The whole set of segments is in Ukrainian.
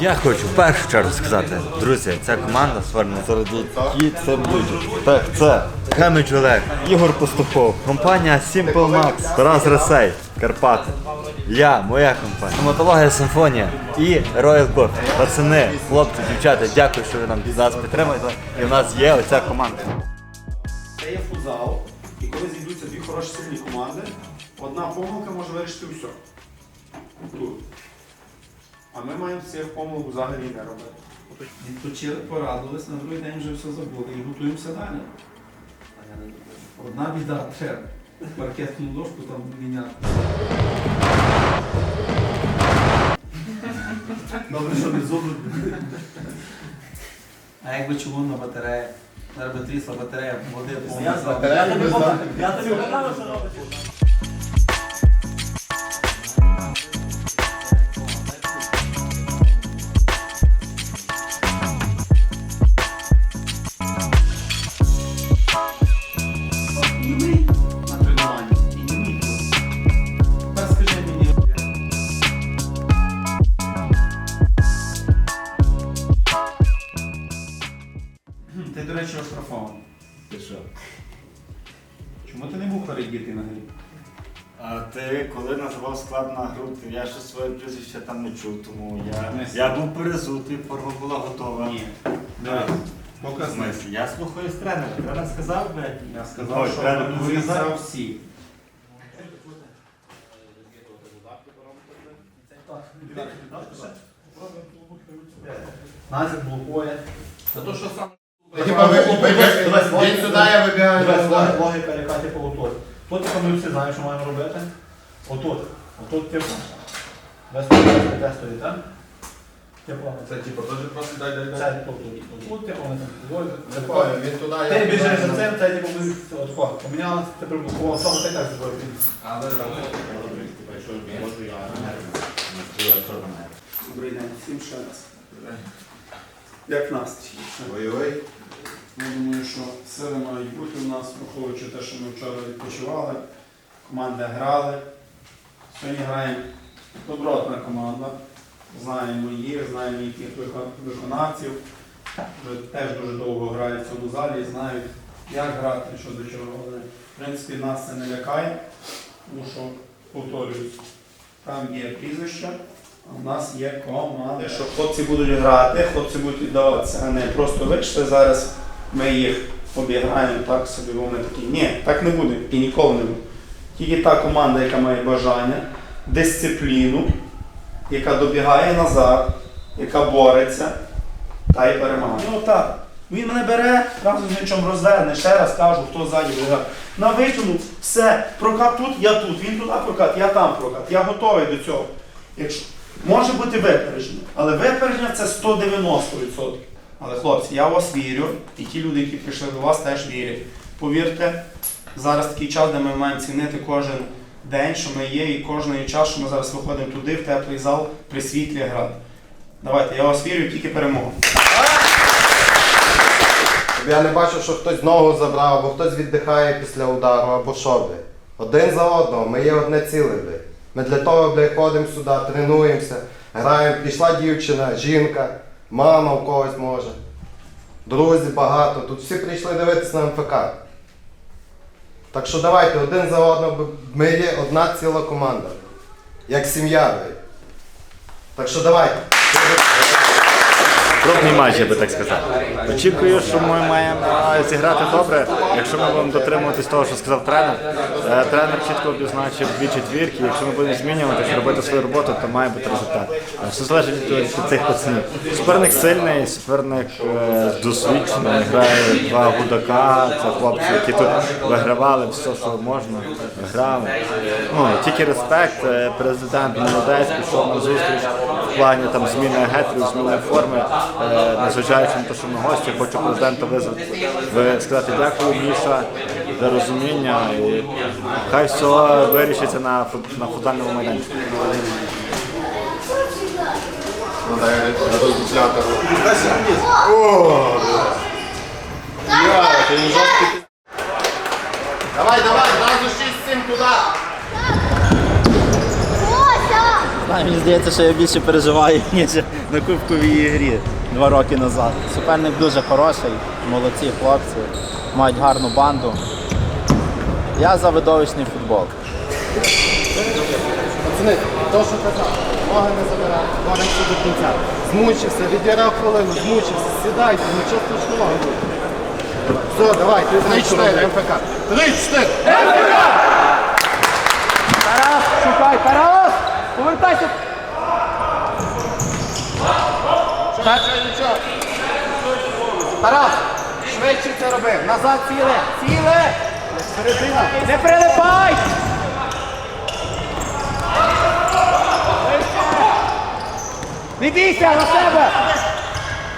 Я хочу в першу чергу сказати, друзі, ця команда створена заради які це будуть. Так, це Хемич Олег, Ігор Пастухов, компанія Simple Max, Тарас Ресей, Карпати. Я, моя компанія, стоматологія Симфонія і Royal Coffee. Пацани, хлопці, дівчата, дякую, що ви нам нас підтримуєте. І в нас є оця команда. Це є футзал, і коли зійдуться дві хороші сильні команди, одна помилка може вирішити все. Тут. А ми маємо цих помилок взагалі не робити. Відпочили, порадились, на другий день вже все забули і готуємося далі. Одна біда, треба. Паркетну дошку там міняти. Добре, що не зубри. А якби чугунна батарея, би трісла батарея, води повна. Я тобі тобі що робить. Ти- я ще своє прізвище там не чув, тому я, я був перезутий, форма була готова. Ні. В смислі? Я слухаю з тренера. Тренер сказав би. Я Ой, що тренер не вирізав сказав. всі. Назик блокує. За те, що сам Типа ви- ви- ви- він сюди, я вибігаю Дивись, логіка- Логіка, яка типу отут. Тут типу, ми всі знаємо, що маємо робити. Отут. Отут типу. Без те стоїть, так? Типу, Це типа теж просто дай дай це тут, тут, тут, типу, там підводять. Не понял, він туди, Ти я біжиш за туди. цим, це типу ми отко. Помінялося, ти приблокував, того ти так зробив. Але там, типа, якщо можу, я. Добрий день, всім ще раз. Як настрій? Ой-ой. Я думаю, що сили мають бути у нас, враховуючи те, що ми вчора відпочивали, команди грали. Сьогодні граємо добротна команда. Знаємо їх, знаємо їхніх виконавців. Вже теж дуже довго грають в цьому залі знають, як грати, що до чого. Але, в принципі, нас це не лякає, тому що, повторююсь, там є прізвища, а в нас є команда. Що хлопці будуть грати, хлопці будуть віддаватися, а не просто вийшли зараз, ми їх обіграємо так собі, бо вони такі. Ні, так не буде і ніколи не буде. Тільки та команда, яка має бажання, дисципліну, яка добігає назад, яка бореться, та й перемагає. Ну так. Він мене бере, разом з нічим розверне, ще раз кажу, хто ззаді буде. На витягнув, все, прокат тут, я тут, він туди прокат, я там прокат. Я готовий до цього. Якщо може бути випередження, але випередження це 190%. Але хлопці, я вас вірю, і ті люди, які прийшли до вас, теж вірять. Повірте, зараз такий час, де ми маємо цінити кожен день, що ми є, і кожен час, що ми зараз виходимо туди, в теплий зал, при світлі грати. Давайте, я вас вірю, тільки перемога. Щоб я не бачив, що хтось ногу забрав, або хтось віддихає після удару, або що, блядь. Один за одного, ми є одне ціле, блядь. Ми для того, блядь, ходимо сюди, тренуємося, граємо. Пішла дівчина, жінка, мама у когось може. Друзі багато. Тут всі прийшли дивитися на МФК. Так що давайте один за одного, ми є одна ціла команда. Як сім'я, ви. Так що давайте. Пробний матч, я би так сказав. Очікую, що ми маємо зіграти добре, якщо ми будемо дотримуватись того, що сказав тренер. Е, Тренер чітко обізначив дві четвірки. Якщо ми будемо змінюватися, робити свою роботу, то має бути результат. Е, Все залежить від, цих пацанів. Суперник сильний, суперник е, досвідчений, грає два гудака. Це хлопці, які тут вигравали все, що можна, грали. Ну, тільки респект. Президент молодець пішов на зустріч в плані там зміни гетрів, зміни форми. Незважаючи на те, що ми гості, хочу президента визвати, ви сказати дякую, Міша, за розуміння. І хай все вирішиться на, на футбольному майданчику. Ну. Давай, давай, зразу 6-7 туди. мені здається, що я більше переживаю, ніж на кубковій грі два роки назад. Суперник дуже хороший, молодці хлопці, мають гарну банду. Я за видовищний футбол. Пацани, то, що казав, ноги не забирай, боремося до кінця. Змучився, відіграв хвилину, змучився, сідайте, нічого страшного. Все, давай, 3-4, МФК. 3-4! Тарас, шукай, Тарас! Повертайся! Тарас, швидше це роби. Назад ціле, ціле! Не прилипай! Не бійся на себе!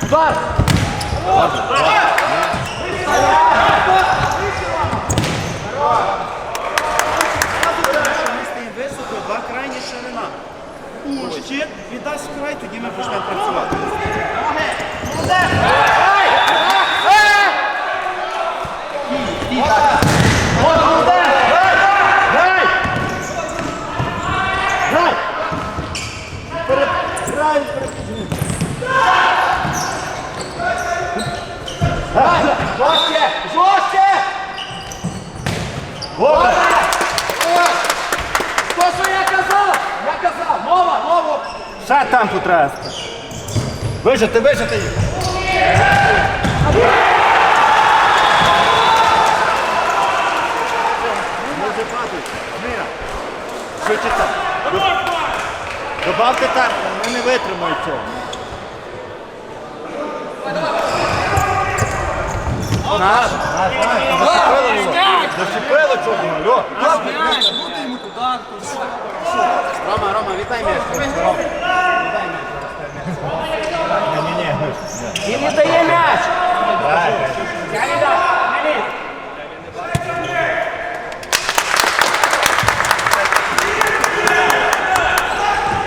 Удар! Високо, два крайні ширина. Щит віддасть край, тоді ми почнемо працювати. Жорстче! Що що я казав? Я казав! Мова, мову! Ще темпу треба. Вижити, вижити їх. Може падають. Мира. Швидше так. Добавте темпу, вони не витримають цього. Наш. Зачепили чого? Алло. Рома, Рома, вітай м'яч. Він не дає м'яч!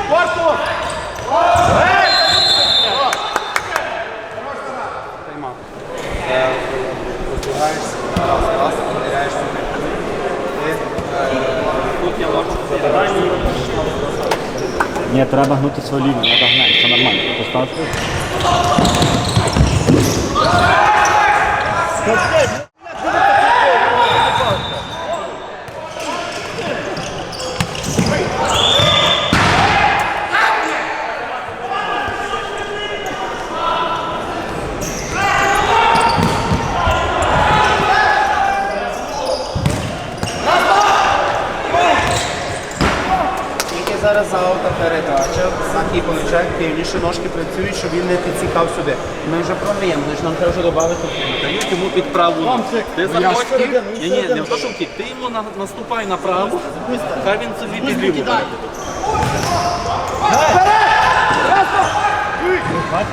Корпус! Ні, треба гнути свою лінію, треба гнати, все нормально. Поставте. Тільки зараз за аута передача, Сахій активніше, ножки працюють, щоб він не підсікав сюди. Ми вже програємо, значить нам треба вже додати. Дають йому під праву ногу. Ти заходь втік. Ні, ні, не в то, що втік. Ти йому на- наступай на праву, хай він собі під ліву. бере. Ромчик,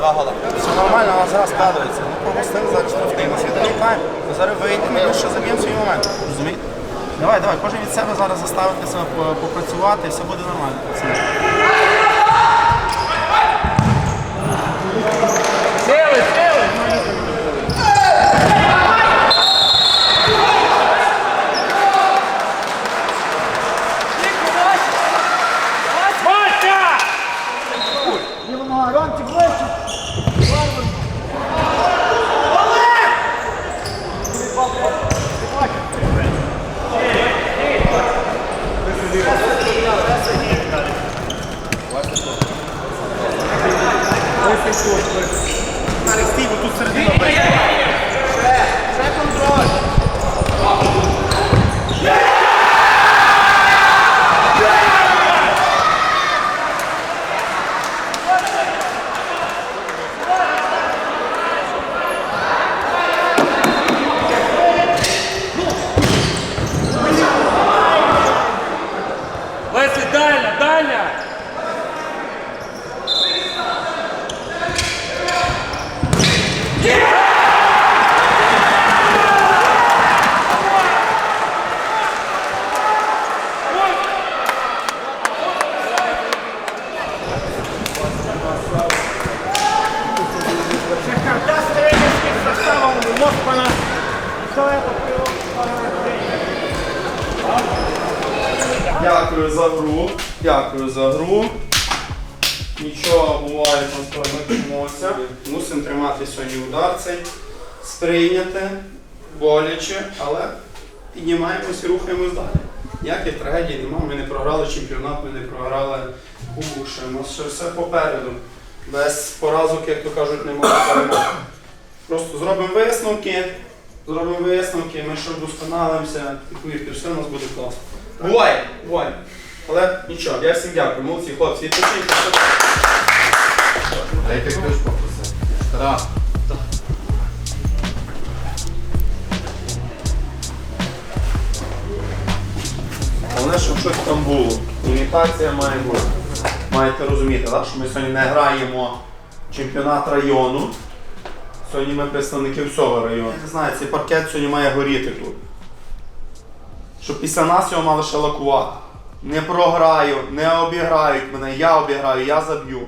Два гола. Все нормально, але зараз складується. Ну, пропустили зараз штрафний. На світовий тайм. Зараз вийдемо ми ще заб'ємо свій момент. Розумієте? Давай, давай, кожен від себе зараз заставити себе попрацювати, і все буде нормально. Сприйняти, боляче, але піднімаємось і рухаємось далі. Ніяких трагедій немає. Ми не програли чемпіонат, ми не програли кубок. ще. У нас все попереду. Без поразок, як то кажуть, немає перемоги. Просто зробимо висновки, зробимо висновки, ми ще вдосконалимося, і повірте, все у нас буде класно. Буває, буває. Але нічого, я всім дякую, молодці хлопці, відпочиньте. Дайте ключ попросити. Головне, щоб щось там було. Імітація має бути. Маєте розуміти, так, що ми сьогодні не граємо чемпіонат району. Сьогодні ми представники всього району. Я не знаю, цей паркет сьогодні має горіти тут. Щоб після нас його мали ще лакувати. Не програю, не обіграють мене, я обіграю, я заб'ю.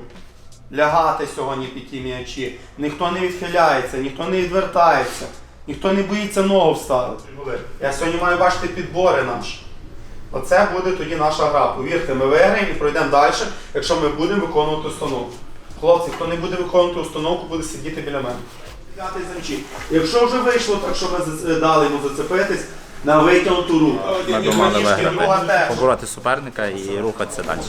Лягати сьогодні під ті м'ячі. Ніхто не відхиляється, ніхто не відвертається, ніхто не боїться ногу вставити. Я сьогодні маю бачити підбори наші. Оце буде тоді наша гра. Повірте, ми виграємо і пройдемо далі, якщо ми будемо виконувати установку. Хлопці, хто не буде виконувати установку, буде сидіти біля мене. Якщо вже вийшло так, що ми дали йому зацепитись, на витягнуту руку. Ми думали виграти, побороти суперника і рухатися далі.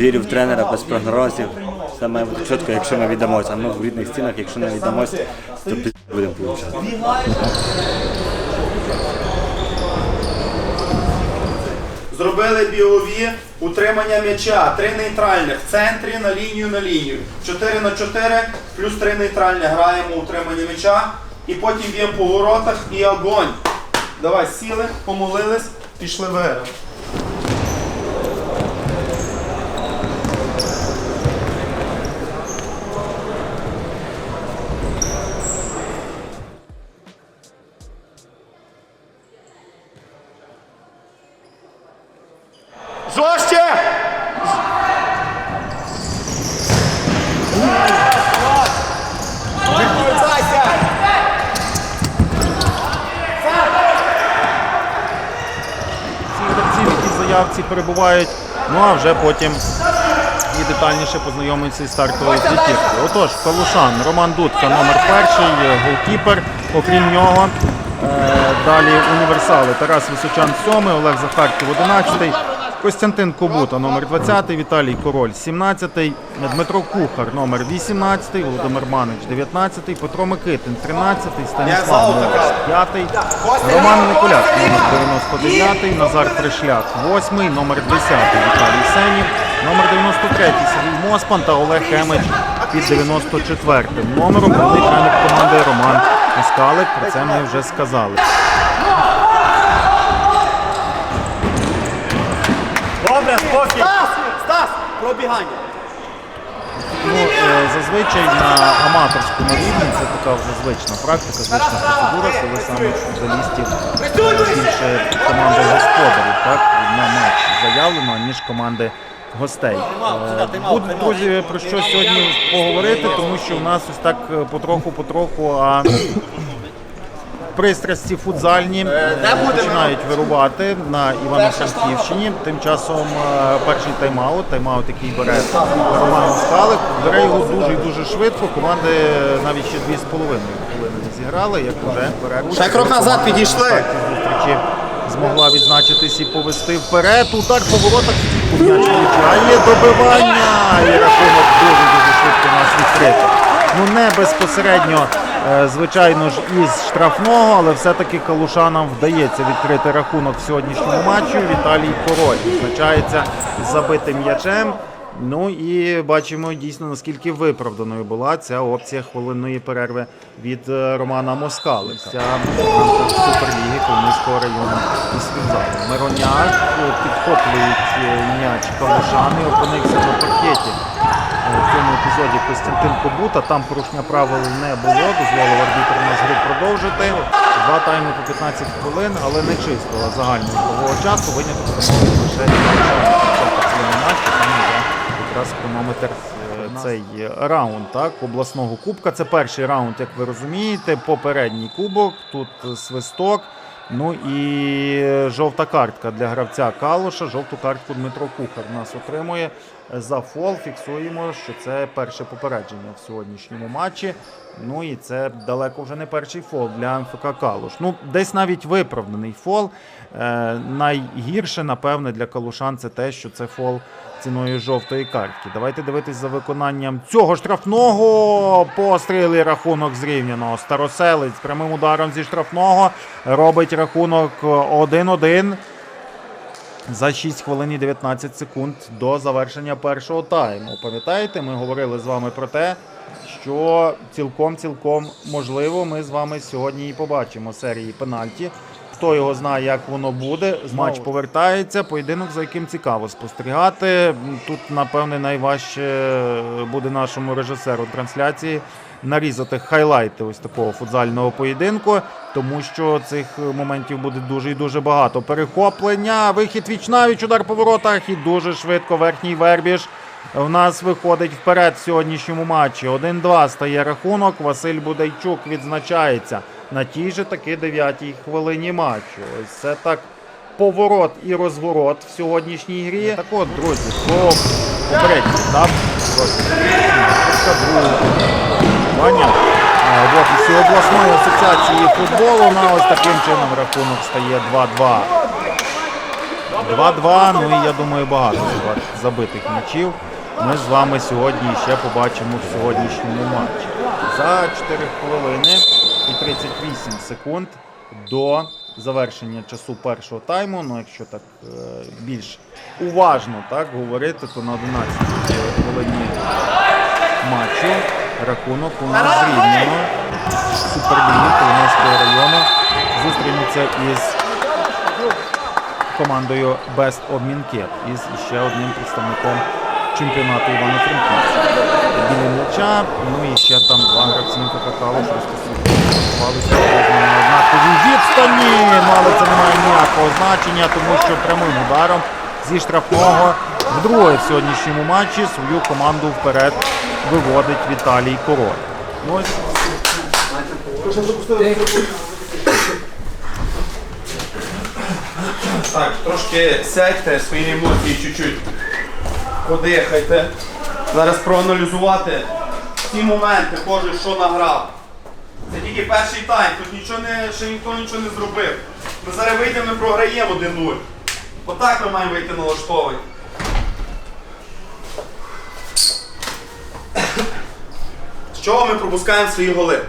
Вірю в тренера без прогнозів. Все має бути чітко, якщо ми віддамося. А ми в рідних стінах, якщо не віддамося, то будемо получати. Зробили бігові утримання м'яча, три нейтральних, в центрі на лінію на лінію. 4 на 4 плюс три нейтральні граємо утримання м'яча і потім б'ємо по воротах і огонь. Давай сіли, помолились, пішли виграли. Жорстче! ці гравці, які в заявці перебувають, ну а вже потім і детальніше познайомиться із стартовою п'ятіркою. Отож, Калушан, Роман Дудка, номер перший, е, голкіпер. Окрім нього, далі універсали Тарас Височан 7, Олег Захарків 11, Костянтин Кобута, номер 20, Віталій Король 17, Дмитро Кухар, номер 18, Володимир Манич 19, Петро Микитин 13, Станіслав Мовець 5, Роман Николяк, номер 99, Назар Пришляк 8, номер 10 Віталій Сенів, номер 93 Сергій Моспан та Олег Хемич під 94 номером. Головний тренер команди Роман Москалик. Про це ми вже сказали. Добре, спокій! Стас, пробігання. Ну, е, зазвичай на аматорському рівні це така вже звична практика, звична процедура, коли саме футболістів більше команди господарів так, на матч заявлено, ніж команди гостей. Е, Буде, друзі, про що сьогодні поговорити, тому що в нас ось так е, потроху-потроху, а пристрасті футзальні е, починають вирувати на Івано-Франківщині. Тим часом е, перший тайм-аут, тайм-аут, який бере Роман Москалик, бере його дуже і дуже швидко. Команди навіть ще дві з половиною хвилини не зіграли, як вже перерву. Ще крок назад підійшли. Змогла відзначитись і повести вперед. Удар по воротах. М'яч влучає добивання. І рахунок дуже дуже швидко нас відкрити. Ну не безпосередньо, е, звичайно ж, із штрафного, але все-таки Калушанам вдається відкрити рахунок в сьогоднішньому матчі. Віталій Король відзначається забитим м'ячем. Ну і бачимо дійсно наскільки виправданою була ця опція хвилинної перерви від е, Романа Москалика. Ця Суперліги Коломийського району із футзалу. Мироняк е, підхоплюють е, м'яч Калушан і опинився на паркеті. В цьому епізоді Костянтин Кобута. Там порушення правил не було, дозволив арбітр нас гру продовжити. Два тайми по 15 хвилин, але не чистого загального часу. Виняток лише якраз хронометр е, цей раунд так, обласного кубка. Це перший раунд, як ви розумієте. Попередній кубок, тут свисток. Ну і жовта картка для гравця Калуша. Жовту картку Дмитро Кухар нас отримує за фол. Фіксуємо, що це перше попередження в сьогоднішньому матчі. Ну і це далеко вже не перший фол для МФК Калуш. Ну, десь навіть виправданий фол. Е, найгірше, напевне, для калушан це те, що це фол ціною жовтої картки. Давайте дивитись за виконанням цього штрафного. Постріли рахунок зрівняно. Староселець прямим ударом зі штрафного робить рахунок 1-1 за 6 хвилин і 19 секунд до завершення першого тайму. Пам'ятаєте, ми говорили з вами про те, що цілком-цілком можливо, ми з вами сьогодні і побачимо серії пенальті. Хто його знає, як воно буде. Матч повертається. Поєдинок, за яким цікаво спостерігати. Тут, напевне, найважче буде нашому режисеру трансляції нарізати хайлайти ось такого футзального поєдинку, тому що цих моментів буде дуже і дуже багато. Перехоплення, вихід вічнавіч, удар по воротах і дуже швидко верхній вербіж. В нас виходить вперед в сьогоднішньому матчі. 1-2 стає рахунок. Василь Будайчук відзначається на тій же таки дев'ятій хвилині матчу. Ось це так поворот і розворот в сьогоднішній грі. Так от, друзі, попередній етап. Ваня е, в офісі обласної асоціації футболу на ось таким чином рахунок стає 2-2. 2-2, ну і я думаю, багато забитих м'ячів. Ми з вами сьогодні ще побачимо в сьогоднішньому матчі. За 4 хвилини і 38 секунд до завершення часу першого тайму. Ну, якщо так е, більш уважно так говорити, то на 11 хвилині матчу рахунок у нас зрівняно. Суперліги Коломийського району зустрінеться із командою Best Обмінкет із ще одним представником чемпіонату Івано-Франківська. Біля м'яча, ну і ще там два гравці розпосувалися на однаковій відстані. Але це не має ніякого значення, тому що прямим ударом зі штрафного вдруге в сьогоднішньому матчі свою команду вперед виводить Віталій Король. Ось Так, трошки сядьте, свої емоції чуть-чуть подихайте. Зараз проаналізувати ті моменти, кожен що награв. Це тільки перший тайм, тут нічого не, ще ніхто нічого не зробив. Ми зараз вийдемо, ми програємо 1-0. Отак ми маємо вийти налаштовані. З чого ми пропускаємо свої голи?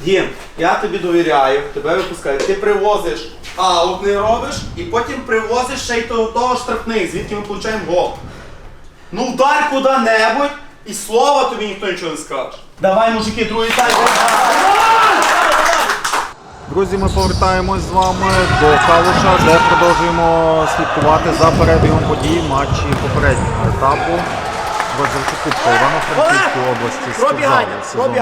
Дім, я тобі довіряю, тебе випускаю. Ти привозиш аут не робиш і потім привозиш ще й того, того штрафних, звідки ми отримуємо гол. Ну вдар куди-небудь і слова тобі ніхто нічого не скаже. Давай, мужики, другий тайм. Друзі, ми повертаємось з вами до Калуша, де продовжуємо слідкувати за перебігом подій матчі попереднього етапу розривчу Кубка Івано-Франківської області з футзалу сезону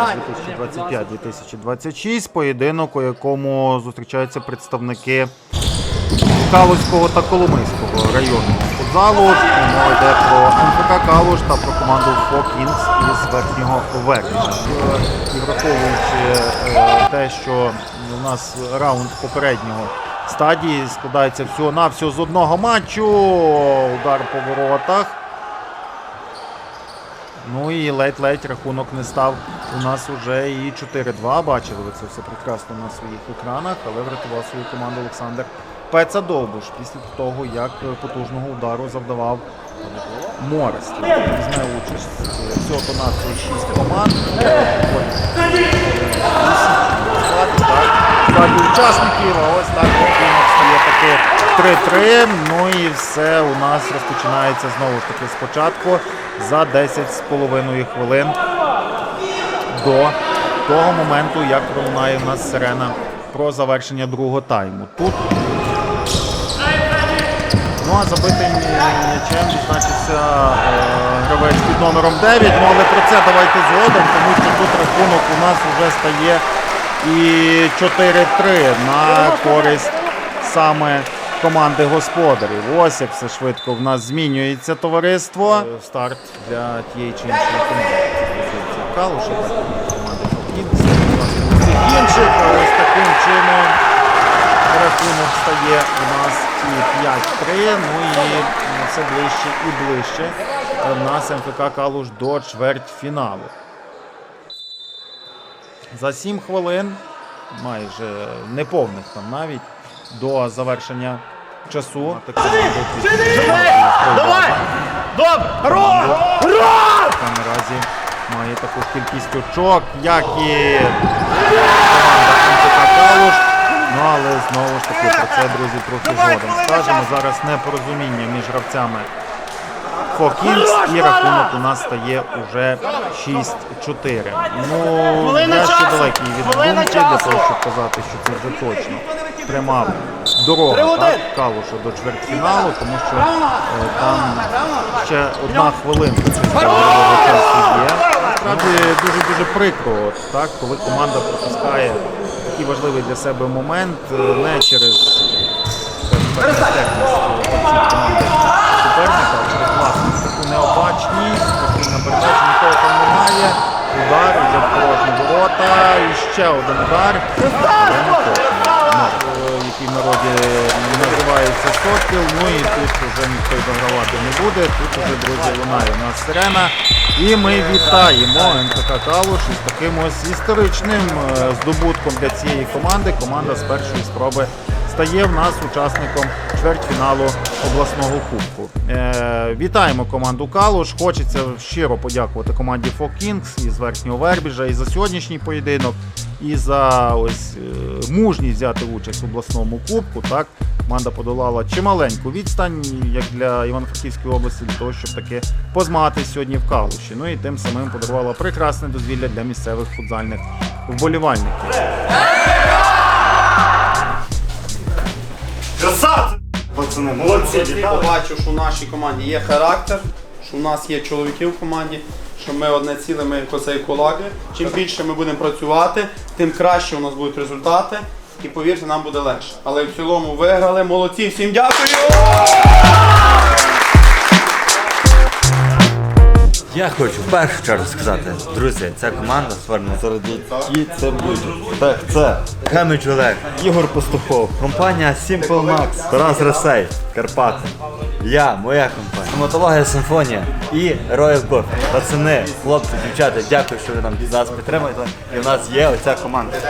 2025-2026. Поєдинок, у якому зустрічаються представники Калуського та Коломийського районного футзалу. Мова йде про МФК Калуш та про команду Фокінс із верхнього верхня. І враховуючи е, те, що у нас раунд попереднього стадії складається всього-навсього з одного матчу. Удар по воротах. Ну і ледь-ледь рахунок не став у нас уже і 4-2. Бачили ви це все прекрасно на своїх екранах, але врятував свою команду Олександр Пеца Довбуш після того, як потужного удару завдавав Морест. Візьме участь всього то нас 6 команд. Складі учасників, а ось так таки 3-3. Ну і все у нас розпочинається знову ж таки спочатку за 10 з половиною хвилин до того моменту, як пролунає в нас сирена про завершення другого тайму. Тут Ну а забитим м'ячем відзначився е, гравець під номером 9. Ну але про це давайте згодом, тому що тут рахунок у нас вже стає і 4-3 на користь саме команди господарів. Ось як все швидко в нас змінюється товариство. Старт для тієї чи іншої команди. Калуша, команди інших, але ось таким чином рахунок стає у нас і 5-3. Ну і все ближче і ближче. В нас МФК Калуш до чвертьфіналу. За 7 хвилин, майже неповних там навіть, до завершення часу. Давай! Добре! Наразі має таку ж кількість очок, як і Калуш. Ну але знову ж таки про це, друзі, трохи згодом скажемо. Зараз непорозуміння між гравцями Фокінс і рахунок у нас стає уже 6-4. Ну, я ще далекий від думки для того, щоб казати, що це вже точно. Тримав дорога так, Калуша до чвертьфіналу, тому що е, там ще одна хвилинка цього часу є. Дуже-дуже прикро, так, коли команда пропускає такий важливий для себе момент е, не через суперника, а через власність таку необачність, потрібна передача, нікого там немає. Удар вже в порожні ворота. І ще один удар. Ну, який в народі називається Сокіл. Ну і тут вже ніхто й догравати не буде. Тут уже, друзі, лунає у нас сирена. І ми вітаємо МКК Калуш із таким ось історичним е, здобутком для цієї команди. Команда з першої спроби стає в нас учасником чвертьфіналу обласного кубку. Е, вітаємо команду Калуш. Хочеться щиро подякувати команді Фок Kings із верхнього Вербіжа і за сьогоднішній поєдинок, і за ось е, мужність взяти участь в обласному кубку. Так, команда подолала чималеньку відстань, як для Івано-Франківської області, для того, щоб таки позмагатись сьогодні в Калуші. Ну і тим самим подарувала прекрасне дозвілля для місцевих футзальних вболівальників. Пацани, молодці! вітаю. Побачив, що в нашій команді є характер, що в нас є чоловіки в команді, що ми одне ціле, ми як оцей кулаги. Чим більше ми будемо працювати, тим краще у нас будуть результати. І повірте, нам буде легше. Але в цілому виграли. Молодці, всім дякую! Я хочу в першу чергу сказати, друзі, ця команда створена заради і це буде. Так, це Хемич Олег, Ігор Пастухов, компанія Simple Max, Тарас Ресей, Карпати. Я, моя компанія, стоматологія Симфонія і Royal Buff. Пацани, хлопці, дівчата, дякую, що ви нам нас підтримуєте. І в нас є оця команда.